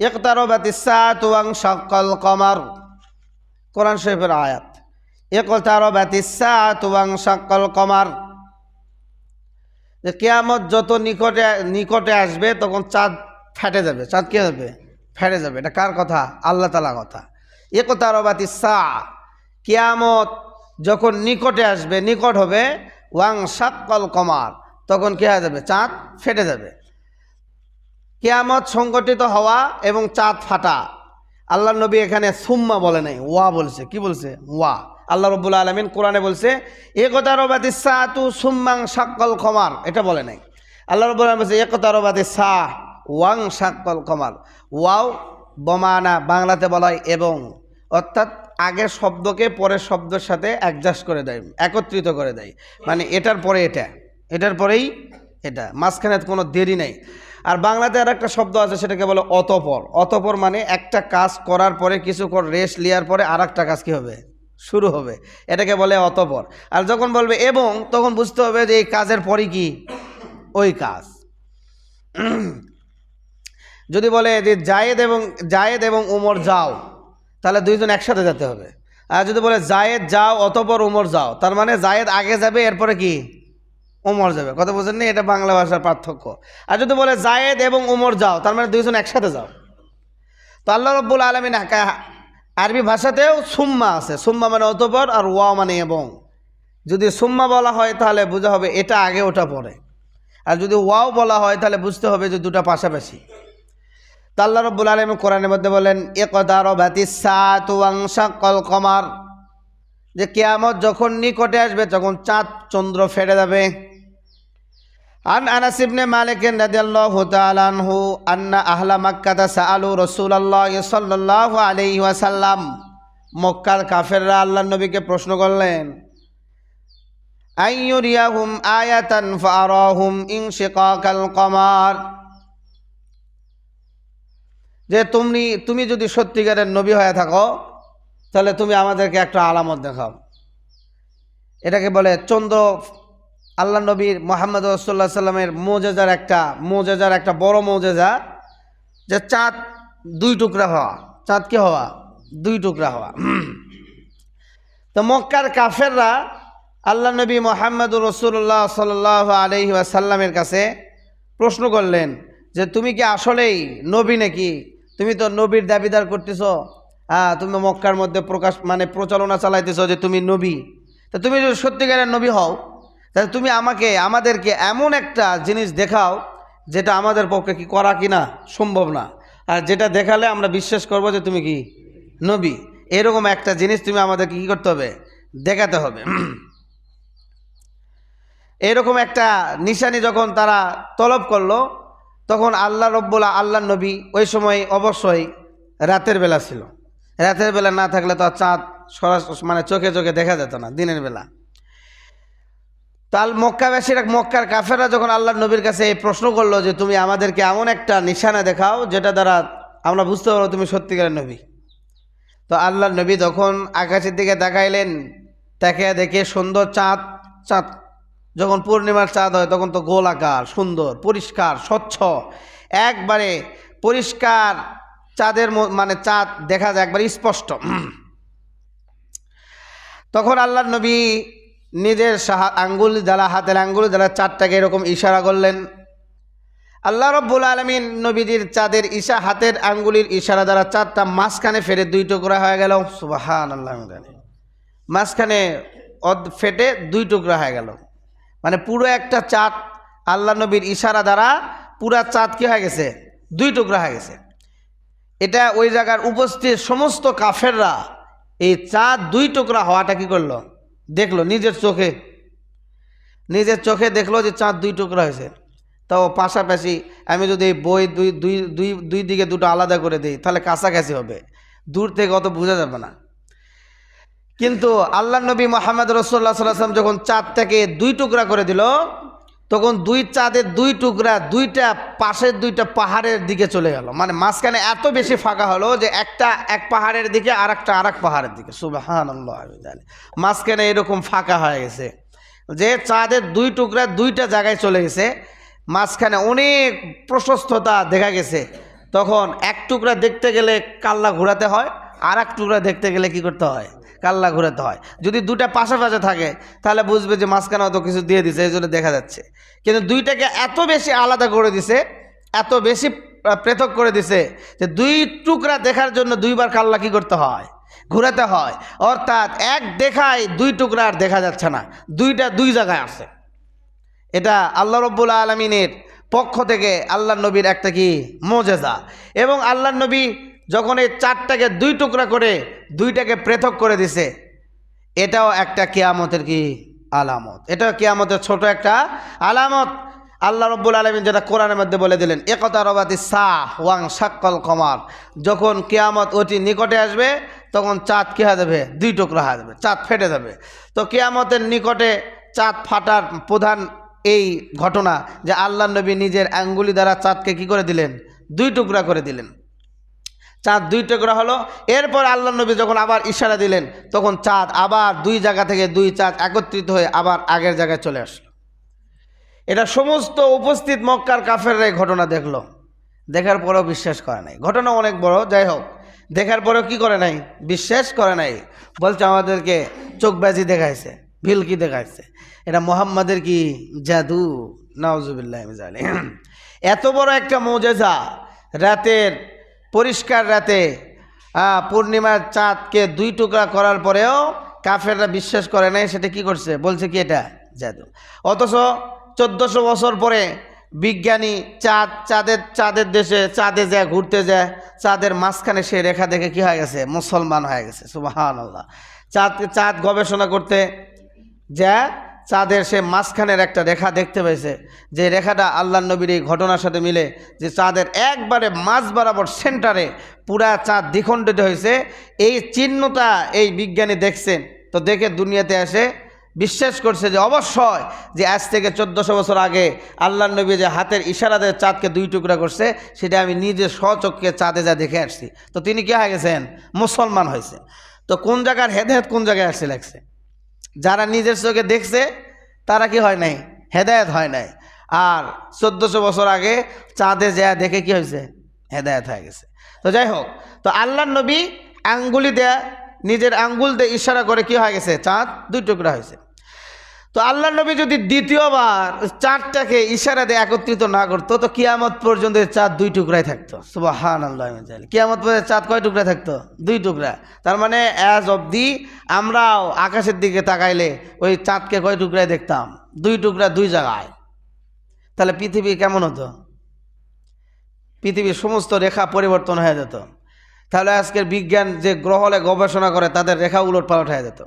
Wang শাক্কাল কমার। কোরআন শরীফের আয়াত। ওয়াং শাক্কাল কমার। যে কেয়ামত যত নিকটে নিকটে আসবে, তখন চাঁদ ফেটে যাবে। চাঁদ কে হবে? ফেটে যাবে। এটা কার কথা? আল্লাহ তালা কথা। একতারবাত ইসা কেয়ামত যখন নিকটে আসবে, নিকট হবে, ওয়াং শাক্কাল কমার, তখন কি হয়ে যাবে? চাঁদ ফেটে যাবে। কেয়ামত সংগঠিত হওয়া এবং চাঁদ ফাটা। আল্লাহ নবী এখানে সুম্মা বলে নাই, ওয়া বলছে। কি বলছে? ওয়া। আল্লাহ রব্বুল আলমিন কোরআনে বলছে একতারবাতি সাতু সুম্মাং সাক্কল কমার। এটা বলে নাই। আল্লাহ রব্বুল আলম বলছে একতারবাতি সাহ ওয়াং সাক্কল কমার। ওয়াও বমানা বাংলাতে বলা হয় এবং, অর্থাৎ আগের শব্দকে পরের শব্দের সাথে অ্যাডজাস্ট করে দেয়, একত্রিত করে দেয়। মানে এটার পরে এটা, এটার পরেই এটা। মাঝখানে কোনো দেরি নেই। আর বাংলাতে আর একটা শব্দ আছে, সেটাকে বলে অতপর। অতপর মানে একটা কাজ করার পরে কিছুক্ষণ রেস্ট নেওয়ার পরে আর একটা কাজ কী হবে? শুরু হবে। এটাকে বলে অতপর। আর যখন বলবে এবং, তখন বুঝতে হবে যে এই কাজের পরই কি? ওই কাজ। যদি বলে যে জায়েদ এবং জায়েদ এবং উমর যাও, তাহলে দুইজন একসাথে যেতে হবে। আর যদি বলে জায়েদ যাও, অতপর উমর যাও, তার মানে জায়েদ আগে যাবে, এরপরে কি? উমর যাবে। কথা বুঝেন না? এটা বাংলা ভাষার পার্থক্য। আর যদি বলে জায়েদ এবং উমর যাও, তার মানে দুইজন একসাথে যাও। তো আল্লাহ রব্বুল আলমিন আরবি ভাষাতেও সুম্মা আছে। সুম্মা মানে অতপর আর ওয়া মানে এবং। যদি সুম্মা বলা হয়, তাহলে বোঝা হবে এটা আগে, ওটা পরে। আর যদি ওয়াও বলা হয়, তাহলে বুঝতে হবে যে দুটা পাশাপাশি। তা আল্লাহ রব্বুল আলম কোরআনের মধ্যে বলেন একদার বাতিসা কল কমার। যে কেয়ামত যখন নিকটে আসবে, তখন চাঁদ চন্দ্র ফেরে যাবে। আন আনাস ইবনে মালিক রাদিয়াল্লাহু তাআলা আনহু আন্না আহলা মাক্কাতা সাআলু রাসূলুল্লাহ সাল্লাল্লাহু আলাইহি ওয়াসাল্লাম মক্কার কাফেররা আল্লাহর নবীকে প্রশ্ন করলেন আইয়ুরিয়াহুম আয়াতান ফারাহুম ইনশিকাকাল কমার যে তুমি তুমি যদি সত্যিকারের নবী হয়ে থাকো, তাহলে তুমি আমাদেরকে একটা আলামত দেখাও। এটাকে বলে চন্দ্র আল্লাহ নবীর মোহাম্মদ রসোল্লা সাল্লামের মোজেজার একটা মোজেজার একটা বড় মোজেজা, যে চাঁদ দুই টুকরা হওয়া। চাঁদ কি হওয়া? দুই টুকরা হওয়া। তো মক্কার কাফেররা আল্লাহ নবী মোহাম্মদ রসুল্লাহ সাল আলহি আসাল্লামের কাছে প্রশ্ন করলেন যে, তুমি কি আসলেই নবী নাকি? তুমি তো নবীর দাবিদার করতেছ। হ্যাঁ তুমি মক্কার মধ্যে প্রকাশ মানে প্রচারণা চালাইতেছ যে তুমি নবী। তা তুমি যদি সত্যিকারের নবী হও তাহলে তুমি আমাকে, আমাদেরকে এমন একটা জিনিস দেখাও যেটা আমাদের পক্ষে কি করা কি না সম্ভব না। আর যেটা দেখালে আমরা বিশ্বাস করব যে তুমি কি নবী। এরকম একটা জিনিস তুমি আমাদেরকে কী করতে হবে? দেখাতে হবে। এরকম একটা নিশানি যখন তারা তলব করল, তখন আল্লাহ রব্বুল্লা আল্লাহ নবী ওই সময় অবশ্যই রাতের বেলা ছিল। রাতের বেলা না থাকলে তো চাঁদ সরাস মানে চোখে চোখে দেখা যেত না দিনের বেলা। তাল মক্কাবাসীরা, মক্কার কাফেরা যখন আল্লাহ নবীর কাছে এই প্রশ্ন করল যে তুমি আমাদেরকে এমন একটা নিশানা দেখাও যেটা দ্বারা আমরা বুঝতে পারব তুমি সত্যিকারের নবী। তো আল্লাহ নবী তখন আকাশের দিকে তাকাইলেন তাকে দেখে সুন্দর চাঁদ চাঁদ, যখন পূর্ণিমার চাঁদ হয় তখন তো গোল আকার, সুন্দর, পরিষ্কার, স্বচ্ছ। একবারে পরিষ্কার চাঁদের মানে চাঁদ দেখা যায়, একবার স্পষ্ট। তখন আল্লাহ নবী নিজের আঙ্গুল দ্বারা হাতের আঙ্গুল দ্বারা চারটাকে এরকম ইশারা করলেন। আল্লাহ রব্বুল আলমিন নবীজির চাঁদের ইশা হাতের আঙ্গুলির ইশারা দ্বারা চারটা মাঝখানে ফেরে দুই টুকরা হয়ে গেল। সুবাহান আল্লাহ মাঝখানে অদ ফেটে দুই টুকরা হয়ে গেল। মানে পুরো একটা চাঁদ আল্লাহ নবীর ইশারা দ্বারা পুরা চাঁদ কী হয়ে গেছে? দুই টুকরা হয়ে গেছে। এটা ওই জায়গার উপস্থিত সমস্ত কাফেররা এই চাঁদ দুই টুকরা হওয়াটা কি করল? দেখল, নিজের চোখে। নিজের চোখে দেখল যে চাঁদ দুই টুকরা হয়েছে। তাও পাশাপাশি আমি যদি এই বই দুই দুই দুই দুই দিকে দুটো আলাদা করে দিই, তাহলে কাছাকাছি হবে। দূর থেকে অত বোঝা যাবে না। কিন্তু আল্লাহ নবী মোহাম্মদ রসোল্লা সাল্লাম যখন চাঁদটাকে দুই টুকরা করে দিল তখন দুই চাঁদের দুই টুকরা, দুইটা পাশের দুইটা পাহাড়ের দিকে চলে গেল। মানে মাঝখানে এত বেশি ফাঁকা হলো যে একটা এক পাহাড়ের দিকে আর একটা আর এক পাহাড়ের দিকে। সুবাহান মাঝখানে এরকম ফাঁকা হয়ে গেছে যে চাঁদের দুই টুকরা দুইটা জায়গায় চলে গেছে। মাঝখানে অনেক প্রশস্ততা দেখা গেছে। তখন এক টুকরা দেখতে গেলে কাল্লা ঘোরাতে হয় আর এক টুকরা দেখতে গেলে কি করতে হয়? কাল্লা ঘোরাতে হয়। যদি দুটা পাশাপাশি থাকে, তাহলে বুঝবে যে মাঝখানে অত কিছু দিয়ে দিছে, এই জন্য দেখা যাচ্ছে। কিন্তু দুইটাকে এত বেশি আলাদা করে দিছে, এত বেশি পৃথক করে দিছে, যে দুই টুকরা দেখার জন্য দুইবার কাল্লা কি করতে হয়? ঘোরাতে হয়। অর্থাৎ এক দেখায় দুই টুকরা আর দেখা যাচ্ছে না। দুইটা দুই জায়গায় আছে। এটা আল্লাহ রব্বুল আলমিনের পক্ষ থেকে আল্লাহ নবীর একটা কি? মোজেজা। এবং আল্লাহ নবী যখন এই চারটাকে দুই টুকরা করে দুইটাকে পৃথক করে দিছে, এটাও একটা কেয়ামতের কি আলামত। এটাও কেয়ামতের ছোট একটা আলামত। আল্লাহ রব্বুল আলমিন যেটা কোরআনের মধ্যে বলে দিলেন একতা রবাতি সাহ ওয়াং সাক্কল কমার। যখন কেয়ামত অতি নিকটে আসবে, তখন চাঁদ কী হয়ে যাবে? দুই টুকরা হয়ে যাবে, চাঁদ ফেটে যাবে। তো কেয়ামতের নিকটে চাঁদ ফাটার প্রধান এই ঘটনা যে আল্লাহ নবী নিজের আঙ্গুলি দ্বারা চাঁদকে কি করে দিলেন? দুই টুকরা করে দিলেন। চাঁদ দুই টুকরা হলো। এরপর আল্লাহ নবী যখন আবার ইশারা দিলেন, তখন চাঁদ আবার দুই জায়গা থেকে দুই চাঁদ একত্রিত হয়ে আবার আগের জায়গায় চলে আসলো। এটা সমস্ত উপস্থিত মক্কার কাফেররা এই ঘটনা দেখল। দেখার পরেও বিশ্বাস করে নাই। ঘটনা অনেক বড়, যাই হোক। দেখার পরেও কি করে নাই? বিশ্বাস করে নাই। বলছে আমাদেরকে চোখ চোখবাজি দেখাইছে, ভিলকি দেখাইছে। এটা মোহাম্মদের কি জাদু? নওজুবিল্লাহ জানি এত বড় একটা মৌজেজা রাতের পরিষ্কার রাতে পূর্ণিমার চাঁদকে দুই টুকরা করার পরেও কাফেররা বিশ্বাস করে নাই, সেটা কি করছে? বলছে কি এটা? জাদু। অথচ চোদ্দোশো বছর পরে বিজ্ঞানী চাঁদ, চাঁদের চাঁদের দেশে, চাঁদে যায়, ঘুরতে যায়, চাঁদের মাঝখানে সে রেখা দেখে কি হয়ে গেছে? মুসলমান হয়ে গেছে সুবাহান আল্লাহ চাঁদ চাঁদ গবেষণা করতে যা চাঁদের সে মাঝখানের একটা রেখা দেখতে পেয়েছে, যে রেখাটা আল্লাহ নবীর এই ঘটনার সাথে মিলে, যে চাঁদের একবারে মাঝ বরাবর সেন্টারে পুরা চাঁদ দ্বিখণ্ডিত হয়েছে। এই চিহ্নটা এই বিজ্ঞানী দেখছেন, তো দেখে দুনিয়াতে এসে বিশ্বাস করছে যে অবশ্যই যে আজ থেকে চোদ্দোশো বছর আগে আল্লাহ নবী যে হাতের ইশারাতে চাঁদকে দুই টুকরা করছে, সেটা আমি নিজে স্বচক্ষে চাঁদে যা দেখে আসছি। তো তিনি কে হয়ে গেছেন? মুসলমান হয়েছে। তো কোন জায়গার হেদায়ত কোন জায়গায় আসছে লাগছে যারা নিজের চোখে দেখছে, তারা কি হয় নাই? হেদায়ত হয় নাই। আর চোদ্দোশো বছর আগে চাঁদে যা দেখে কি হয়েছে? হেদায়ত হয়ে গেছে। তো যাই হোক, তো আল্লাহ নবী আঙ্গুলি দেয়া, নিজের আঙ্গুল দিয়ে ইশারা করে কি হয়ে গেছে? চাঁদ দুই টুকরা হয়েছে। তো আল্লাহ নবী যদি দ্বিতীয়বার চাঁদটাকে ইশারা দিয়ে একত্রিত না করতো, তো কিয়ামত পর্যন্ত চাঁদ দুই টুকরাই থাকতো। সুবাহান আল্লাহ কিয়ামত পর্যন্ত চাঁদ কয় টুকরা থাকতো? দুই টুকরা। তার মানে অ্যাজ অব দি আমরাও আকাশের দিকে তাকাইলে ওই চাঁদকে কয় টুকরায় দেখতাম? দুই টুকরা দুই জায়গায়। তাহলে পৃথিবী কেমন হতো? পৃথিবীর সমস্ত রেখা পরিবর্তন হয়ে যেত। তাহলে আজকের বিজ্ঞান যে গ্রহলে গবেষণা করে, তাদের রেখা উলট পালট হয়ে যেত।